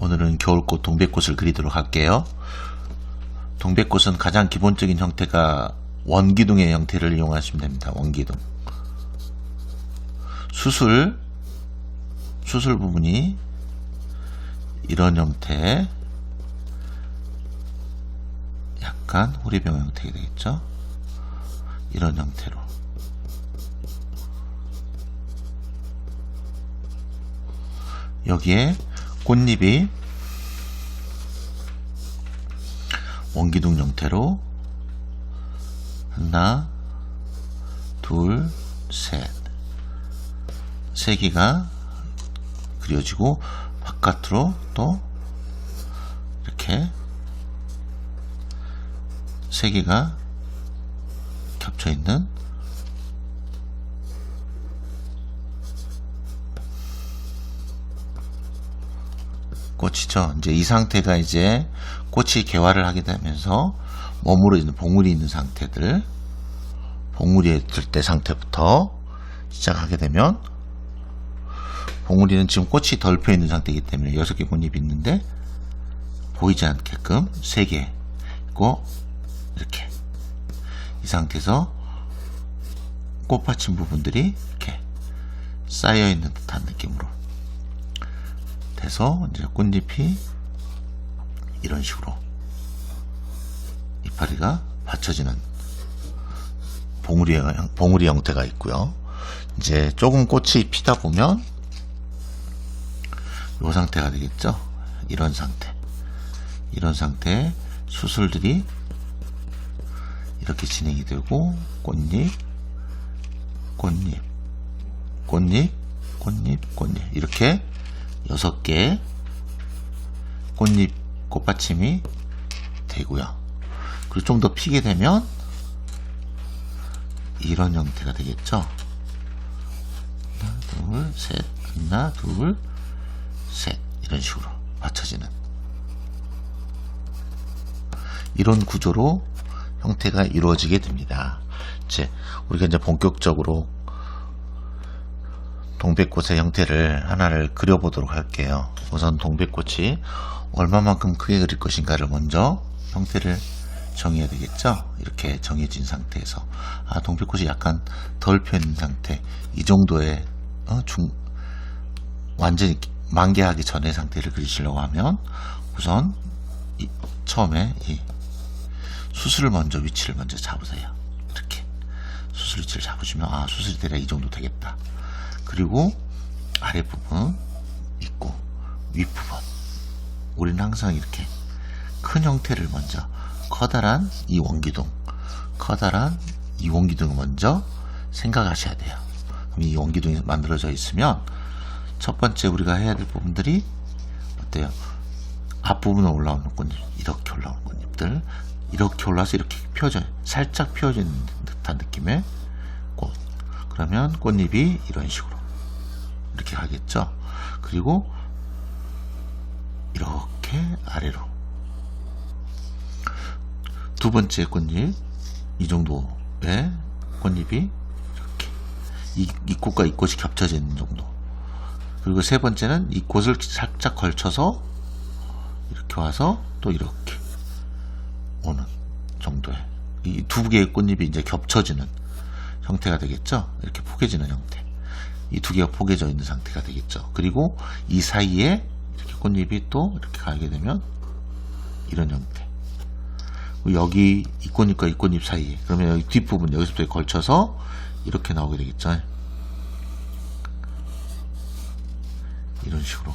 오늘은 겨울꽃 동백꽃을 그리도록 할게요. 동백꽃은 가장 기본적인 형태가 원기둥의 형태를 이용하시면 됩니다. 원기둥. 수술, 수술 부분이 이런 형태, 약간 호리병 형태가 되겠죠? 이런 형태로. 여기에 꽃잎이 원기둥 형태로 하나, 둘, 셋. 세 개가 그려지고 바깥으로 또 이렇게 세 개가 겹쳐 있는 꽃이죠. 이제 이 상태가 이제 꽃이 개화를 하게 되면서 몸으로 있는 봉우리 있는 상태들, 봉우리 있을 때 상태부터 시작하게 되면 봉우리는 지금 꽃이 덜 펴 있는 상태이기 때문에 여섯 개 꽃잎이 있는데 보이지 않게끔 세개 있고 이렇게 이 상태에서 꽃받침 부분들이 이렇게 쌓여 있는 듯한 느낌으로 돼서 이제 꽃잎이 이런 식으로 이파리가 받쳐지는 봉우리, 형- 봉우리 형태가 있고요. 이제 조금 꽃이 피다 보면 이 상태가 되겠죠. 이런 상태. 이런 상태의 수술들이 이렇게 진행이 되고 꽃잎, 꽃잎, 꽃잎, 꽃잎, 꽃잎 이렇게 여섯 개 꽃잎 꽃받침이 되고요. 그리고 좀 더 피게 되면 이런 형태가 되겠죠. 하나, 둘, 셋, 하나, 둘, 셋 이런 식으로 맞춰지는 이런 구조로 형태가 이루어지게 됩니다. 이제 우리가 이제 본격적으로 동백꽃의 형태를 하나를 그려보도록 할게요. 우선 동백꽃이 얼마만큼 크게 그릴 것인가를 먼저 형태를 정해야 되겠죠? 이렇게 정해진 상태에서 아 동백꽃이 약간 덜 펴있는 상태 이 정도의 어, 중 완전히 만개하기 전의 상태를 그리시려고 하면 우선 이- 처음에 이 수술을 먼저 위치를 먼저 잡으세요. 이렇게 수술 위치를 잡으시면 아 수술이 대략 이 정도 되겠다. 그리고 아랫부분 있고 윗부분. 우리는 항상 이렇게 큰 형태를 먼저 커다란 이 원기둥 커다란 이 원기둥을 먼저 생각하셔야 돼요. 이 원기둥이 만들어져 있으면 첫 번째 우리가 해야 될 부분들이 어때요? 앞부분에 올라오는 꽃잎 이렇게 올라오는 꽃잎들 이렇게 올라서 이렇게 펴져 살짝 펴지는 듯한 느낌의 꽃. 그러면 꽃잎이 이런 식으로 이렇게 가겠죠 그리고 이렇게 아래로 두 번째 꽃잎 이 정도의 꽃잎이 이렇게 이, 이 꽃과 이 꽃이 겹쳐지는 정도 그리고 세 번째는 이 꽃을 살짝 걸쳐서 이렇게 와서 또 이렇게 오는 정도의 이 두 개의 꽃잎이 이제 겹쳐지는 형태가 되겠죠. 이렇게 포개지는 형태. 이 두 개가 포개져 있는 상태가 되겠죠. 그리고 이 사이에 이렇게 꽃잎이 또 이렇게 가게 되면 이런 형태. 여기 이 꽃잎과 이 꽃잎 사이에 그러면 여기 뒷부분 여기서부터 걸쳐서 이렇게 나오게 되겠죠. 이런 식으로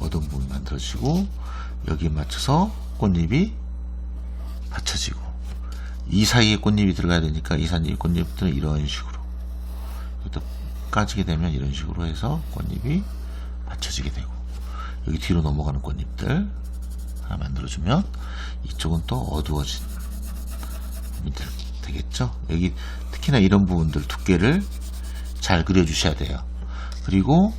어두운 부분이 만들어지고 여기에 맞춰서 꽃잎이 받쳐지고 이 사이에 꽃잎이 들어가야 되니까 이 사이에 꽃잎들은 이런 식으로 까지게 되면 이런 식으로 해서 꽃잎이 받쳐지게 되고 여기 뒤로 넘어가는 꽃잎들 하나 만들어주면 이쪽은 또 어두워진 될- 되겠죠 여기 특히나 이런 부분들 두께를 잘 그려주셔야 돼요 그리고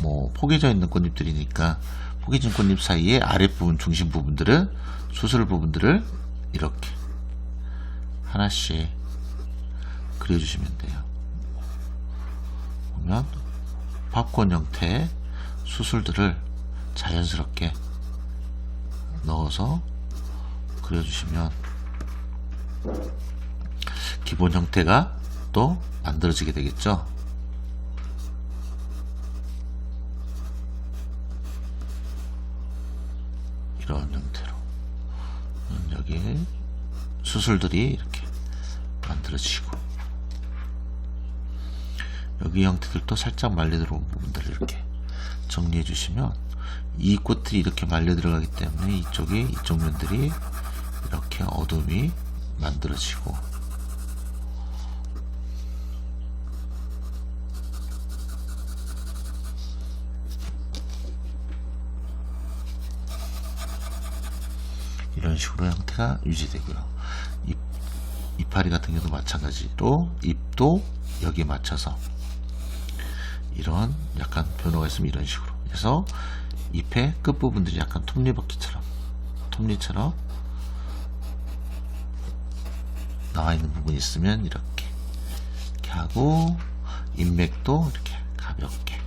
뭐 포개져 있는 꽃잎들이니까 포개진 꽃잎 사이에 아랫부분 중심 부분들을 수술 부분들을 이렇게 하나씩 그려주시면 돼요. 보면 팝콘 형태의 수술들을 자연스럽게 넣어서 그려주시면 기본 형태가 또 만들어지게 되겠죠. 이런 형태로 음, 여기 수술들이 이렇게 만들어지고 여기 형태들도 살짝 말려 들어온 부분들을 이렇게 정리해 주시면 이 꽃들이 이렇게 말려 들어가기 때문에 이쪽에 이쪽 면들이 이렇게 어둠이 만들어지고 이런 식으로 형태가 유지되고요. 입, 이파리 같은 경우도 마찬가지로 입도 여기에 맞춰서 이런 약간 변화가 있으면 이런 식으로 해서 잎의 끝부분들이 약간 톱니바퀴처럼 톱니처럼 나와 있는 부분이 있으면 이렇게 이렇게 하고 인맥도 이렇게 가볍게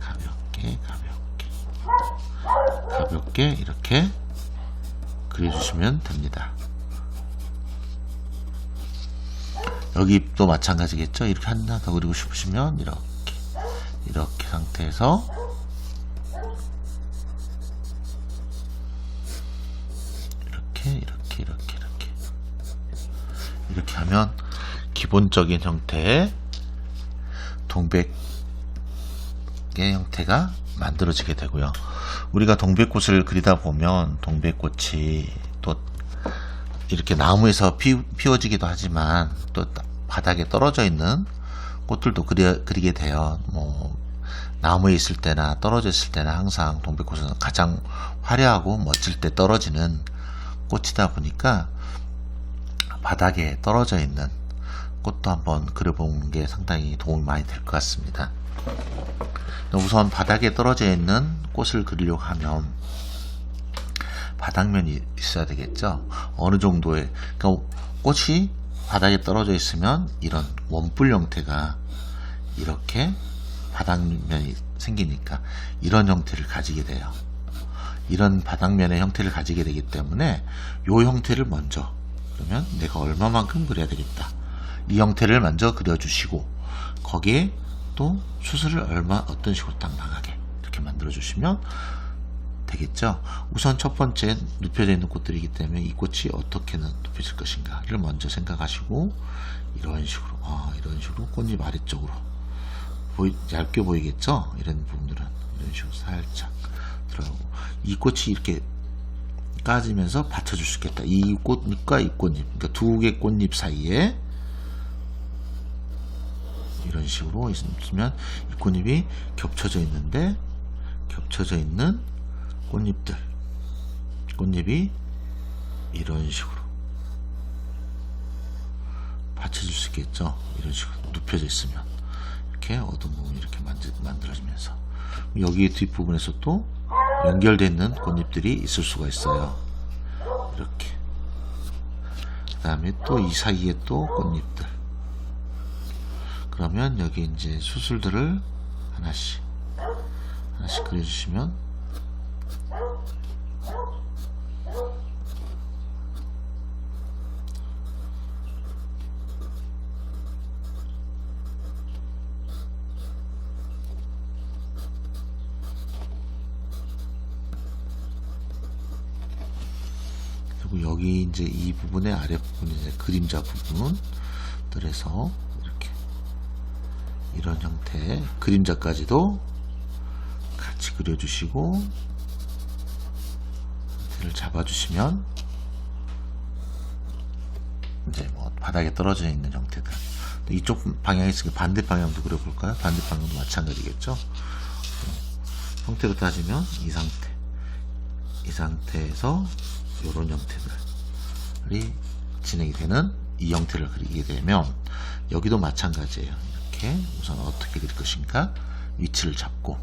가볍게 가볍게 가볍게 이렇게 그려주시면 됩니다. 여기 입도 마찬가지겠죠? 이렇게 하나 더 그리고 싶으시면 이렇게 이렇게 상태에서 이렇게 이렇게 이렇게 이렇게 이렇게 하면 기본적인 형태의 동백의 형태가 만들어지게 되고요. 우리가 동백꽃을 그리다 보면 동백꽃이 또 이렇게 나무에서 피, 피워지기도 하지만 또 바닥에 떨어져 있는 꽃들도 그리, 그리게 돼요. 뭐 나무에 있을 때나 떨어져 있을 때나 항상 동백꽃은 가장 화려하고 멋질 때 떨어지는 꽃이다 보니까 바닥에 떨어져 있는 꽃도 한번 그려보는 게 상당히 도움이 많이 될 것 같습니다. 우선 바닥에 떨어져 있는 꽃을 그리려고 하면 바닥면이 있어야 되겠죠. 어느 정도의 그러니까 꽃이 바닥에 떨어져 있으면 이런 원뿔 형태가 이렇게 바닥면이 생기니까 이런 형태를 가지게 돼요. 이런 바닥면의 형태를 가지게 되기 때문에 이 형태를 먼저 그러면 내가 얼마만큼 그려야 되겠다. 이 형태를 먼저 그려주시고 거기에 또 수술을 얼마 어떤 식으로 딱 나가게 이렇게 만들어 주시면 되겠죠. 우선 첫 번째 눕혀져 있는 꽃들이기 때문에 이 꽃이 어떻게는 눕혀질 것인가를 먼저 생각하시고 이런 식으로 아, 이런 식으로 꽃잎 아래쪽으로 보이, 얇게 보이겠죠? 이런 부분들은 이런 식으로 살짝 들어가고 이 꽃이 이렇게 까지면서 받쳐줄 수 있겠다. 이 꽃잎과 이 꽃잎, 그러니까 두 개 꽃잎 사이에 이런 식으로 있으면 이 꽃잎이 겹쳐져 있는데 겹쳐져 있는 꽃잎들 꽃잎이 이런 식으로 받쳐줄 수 있겠죠 이런 식으로 눕혀져 있으면 이렇게 부분이 이렇게 만들, 만들어지면서 여기 뒷부분에서 또 연결되어 있는 꽃잎들이 있을 수가 있어요. 이렇게. 그 다음에 또 이 사이에 또 꽃잎들. 그러면 여기 이제 수술들을 하나씩 하나씩 그려주시면 그리고 여기 이제 이 부분의 아래 부분 이제 그림자 부분들에서 이렇게 이런 형태 그림자까지도 같이 그려주시고 형태를 잡아주시면 이제 뭐 바닥에 떨어져 있는 형태들 이쪽 방향이 있으니까 반대 방향도 그려볼까요? 반대 방향도 마찬가지겠죠? 네. 형태로 따지면 이 상태 이 상태에서 이런 형태들이 진행이 되는 이 형태를 그리게 되면 여기도 마찬가지예요. 이렇게 우선 어떻게 그릴 것인가 위치를 잡고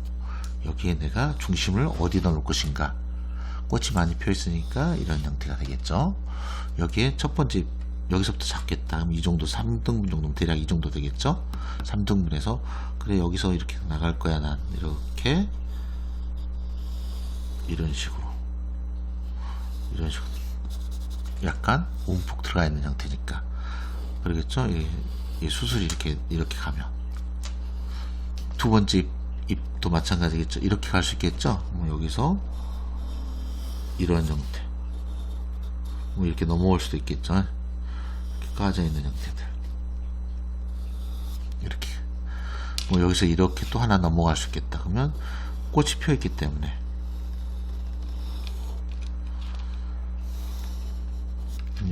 여기에 내가 중심을 어디다 놓을 것인가 꽃이 많이 펴 있으니까 이런 형태가 되겠죠. 여기에 첫 번째 여기서부터 잡겠다. 이 정도 3등분 정도면 대략 이 정도 되겠죠. 3등분에서 그래 여기서 이렇게 나갈 거야 난 이렇게 이런 식으로 이런 식으로 약간 움푹 들어가 있는 형태니까 그러겠죠? 이, 이 수술이 이렇게 이렇게 가면 두 번째 입, 입도 마찬가지겠죠? 이렇게 갈 수 있겠죠? 뭐 여기서 이런 형태 뭐 이렇게 넘어올 수도 있겠죠? 이렇게 까져 있는 형태들 이렇게 뭐 여기서 이렇게 또 하나 넘어갈 수 있겠다 그러면 꽃이 펴 있기 때문에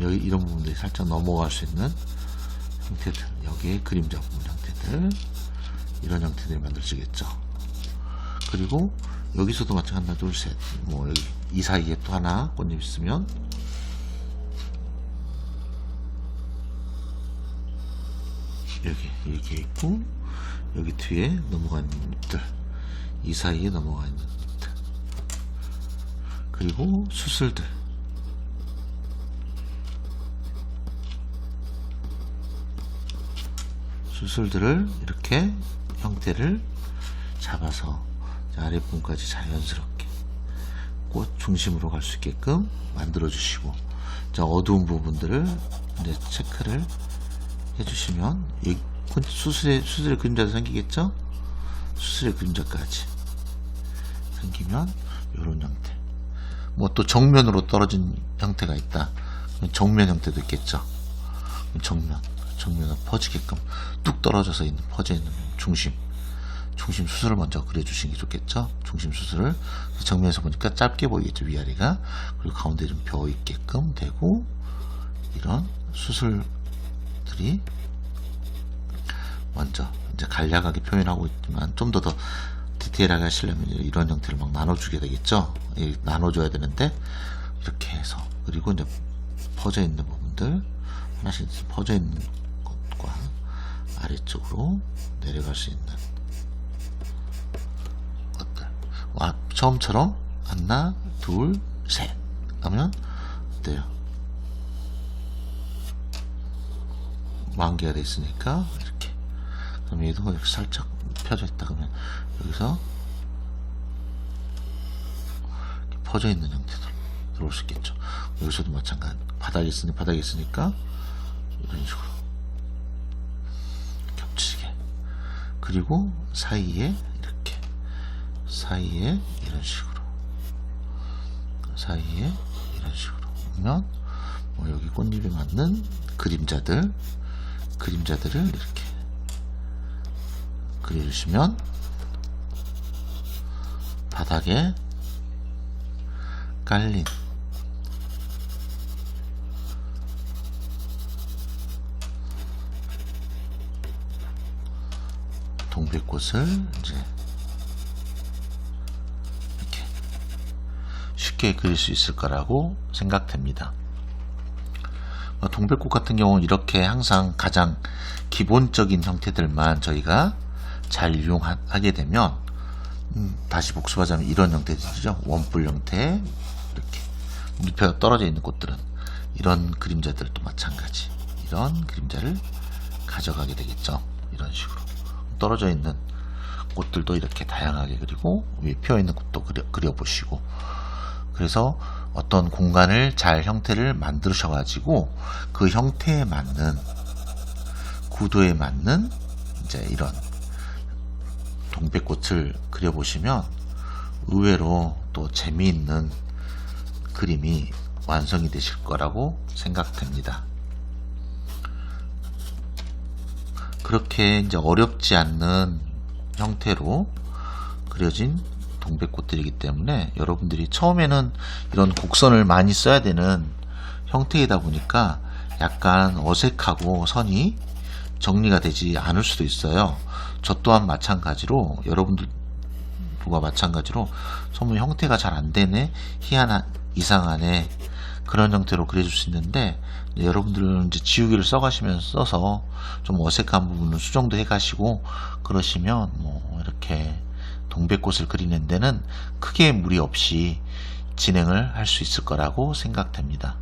여기 이런 부분들이 살짝 넘어갈 수 있는 형태들 여기에 그림자 부분 형태들 이런 형태들이 만들어지겠죠. 그리고 여기서도 마찬가지 하나 둘셋뭐 여기 이 사이에 또 하나 꽃잎 있으면 여기 이렇게 있고 여기 뒤에 넘어가는 잎들 이 사이에 넘어가는 잎들 그리고 수술들 수술들을 이렇게 형태를 잡아서 아랫부분까지 자연스럽게 꽃 중심으로 갈 수 있게끔 만들어 주시고 자 어두운 부분들을 이제 체크를 해주시면 이 수술의 수술의 그림자도 생기겠죠? 수술의 그림자까지 생기면 이런 형태. 뭐 또 정면으로 떨어진 형태가 있다. 정면 형태도 있겠죠. 정면, 정면으로 퍼지게끔 뚝 떨어져서 있는 퍼져 있는 중심. 중심 수술을 먼저 그려주시는 게 좋겠죠. 중심 수술을 정면에서 보니까 짧게 보이겠죠 위아래가 그리고 가운데 좀벼 있게끔 되고 이런 수술들이 먼저 이제 간략하게 표현하고 있지만 좀 더 더 디테일하게 하시려면 이런 형태를 막 나눠주게 되겠죠. 이 나눠줘야 되는데 이렇게 해서 그리고 이제 퍼져 있는 부분들 하나씩 퍼져 있는 것과 아래쪽으로 내려갈 수 있는 것들. 와 처음처럼 하나 둘셋. 하면 어때요? 만개가 됐으니까 이렇게. 그럼 얘도 이렇게 살짝 펴져 있다 그러면 여기서 퍼져 있는 형태들 들어올 수 있겠죠. 여기서도 마찬가지. 바닥에 있으니 바닥에 있으니까 이런 식으로 겹치게 그리고 사이에 이렇게 사이에 이런 식으로 사이에 이런 식으로 보면 뭐 여기 꽃잎에 맞는 그림자들 그림자들을 이렇게 그려주시면 바닥에 깔린 동백꽃을 이제 이렇게 쉽게 그릴 수 있을 거라고 생각됩니다. 어, 동백꽃 같은 경우는 이렇게 항상 가장 기본적인 형태들만 저희가 잘 이용하게 되면 음, 다시 복습하자면 이런 형태들이죠. 원뿔 형태 이렇게 밑에 떨어져 있는 꽃들은 이런 그림자들도 마찬가지. 이런 그림자를 가져가게 되겠죠. 이런 식으로 떨어져 있는 꽃들도 이렇게 다양하게 그리고 위에 피어 있는 꽃도 그려, 그려보시고 그래서 어떤 공간을 잘 형태를 만드셔 가지고 그 형태에 맞는 구도에 맞는 이제 이런 동백꽃을 그려보시면 의외로 또 재미있는 그림이 완성이 되실 거라고 생각됩니다. 그렇게 이제 어렵지 않는 형태로 그려진 동백꽃들이기 때문에 여러분들이 처음에는 이런 곡선을 많이 써야 되는 형태이다 보니까 약간 어색하고 선이 정리가 되지 않을 수도 있어요. 저 또한 마찬가지로 여러분들과 마찬가지로 소문 형태가 잘 안 되네 희한한 이상하네 그런 형태로 그려줄 수 있는데 여러분들은 이제 지우개를 써가시면서 써서 좀 어색한 부분을 수정도 해가시고 그러시면 뭐 이렇게 동백꽃을 그리는 데는 크게 무리 없이 진행을 할 수 있을 거라고 생각됩니다.